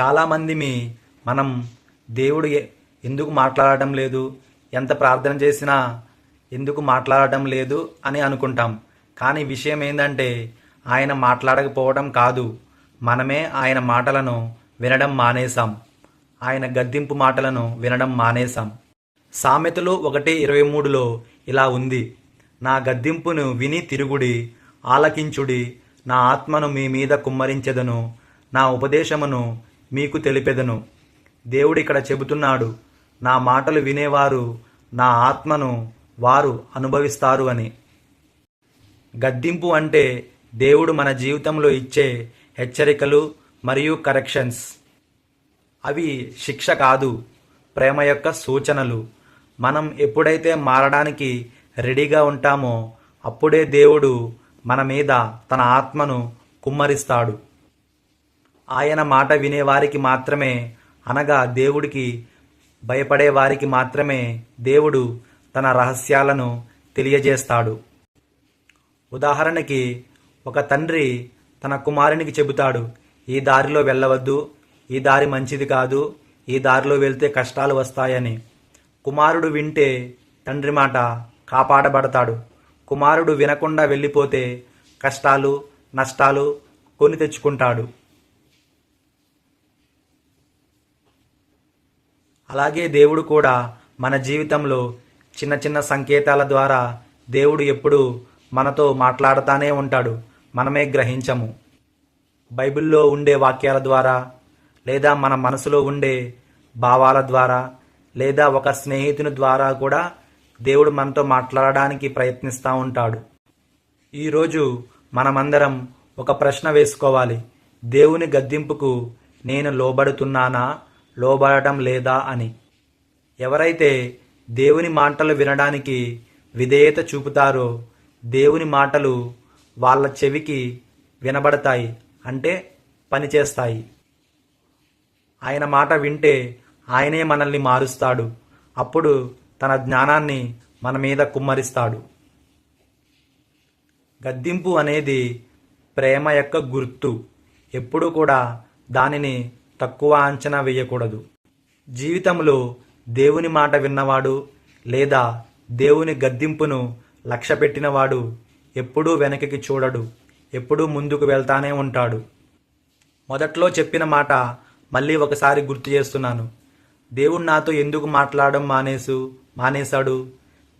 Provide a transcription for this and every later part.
చాలామంది మీ మనం దేవుడు ఎందుకు మాట్లాడటం లేదు? ఎంత ప్రార్థన చేసినా ఎందుకు మాట్లాడటం లేదు అని అనుకుంటాం. కానీ విషయం ఏంటంటే ఆయన మాట్లాడకపోవడం కాదు. మనమే ఆయన మాటలను వినడం మానేశాం. ఆయన గద్దింపు మాటలను వినడం మానేశాం. సామెతలు ఒకటి ఇరవై మూడులో ఇలా ఉంది. నా గద్దింపును విని తిరుగుడి ఆలకించుడి నా ఆత్మను మీ మీద కుమ్మరించెదను. నా ఉపదేశమును మీకు తెలిపెదను. దేవుడు ఇక్కడ చెబుతున్నాడు నా మాటలు వినేవారు నా ఆత్మను వారు అనుభవిస్తారు అని. గద్దింపు అంటే దేవుడు మన జీవితంలో ఇచ్చే హెచ్చరికలు మరియు కరెక్షన్స్. అవి శిక్ష కాదు ప్రేమ యొక్క సూచనలు. మనం ఎప్పుడైతే మారడానికి రెడీగా ఉంటామో అప్పుడే దేవుడు మన మీద తన ఆత్మను కుమ్మరిస్తాడు. ఆయన మాట వినేవారికి మాత్రమే అనగా దేవుడికి భయపడే వారికి మాత్రమే దేవుడు తన రహస్యాలను తెలియజేస్తాడు. ఉదాహరణకి ఒక తండ్రి తన కుమారునికి చెబుతాడు ఈ దారిలో వెళ్ళవద్దు ఈ దారి మంచిది కాదు ఈ దారిలో వెళ్తే కష్టాలు వస్తాయని. కుమారుడు వింటే తండ్రి మాట కాపాడబడతాడు. కుమారుడు వినకుండా వెళ్ళిపోతే కష్టాలు నష్టాలు కొని తెచ్చుకుంటాడు. అలాగే దేవుడు కూడా మన జీవితంలో చిన్న చిన్న సంకేతాల ద్వారా దేవుడు ఎప్పుడూ మనతో మాట్లాడుతానే ఉంటాడు. మనమే గ్రహించము. బైబిల్లో ఉండే వాక్యాల ద్వారా లేదా మన మనసులో ఉండే భావాల ద్వారా లేదా ఒక స్నేహితుని ద్వారా కూడా దేవుడు మనతో మాట్లాడడానికి ప్రయత్నిస్తూ ఉంటాడు. ఈరోజు మనమందరం ఒక ప్రశ్న వేసుకోవాలి. దేవుని గద్దింపుకు నేను లోబడుతున్నానా? లోబడటం లేదా అని. ఎవరైతే దేవుని మాటలు వినడానికి విధేయత చూపుతారో దేవుని మాటలు వాళ్ళ చెవికి వినబడతాయి అంటే పనిచేస్తాయి. ఆయన మాట వింటే ఆయనే మనల్ని మారుస్తాడు. అప్పుడు తన జ్ఞానాన్ని మన మీద కుమ్మరిస్తాడు. గద్దింపు అనేది ప్రేమ యొక్క గుర్తు. ఎప్పుడూ కూడా దానిని తక్కువ అంచనా వేయకూడదు. జీవితంలో దేవుని మాట విన్నవాడు లేదా దేవుని గద్దింపును లక్ష్య పెట్టినవాడు ఎప్పుడూ వెనక్కి చూడడు ఎప్పుడూ ముందుకు వెళ్తానే ఉంటాడు. మొదట్లో చెప్పిన మాట మళ్ళీ ఒకసారి గుర్తు చేస్తున్నాను. దేవుడు నాతో ఎందుకు మాట్లాడడం మానేసు మానేశాడు?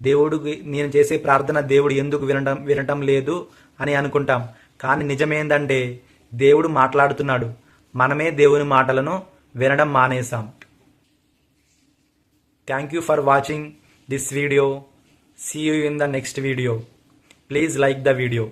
దేవుడికి నేను చేసే ప్రార్థన దేవుడు ఎందుకు వినడం వినటం లేదు అని అనుకుంటాం. కానీ నిజమేందంటే దేవుడు మాట్లాడుతున్నాడు. మనమే దేవుని మాటలను వినడం మానేశాం. Thank you for watching this video see you in the next video please like the video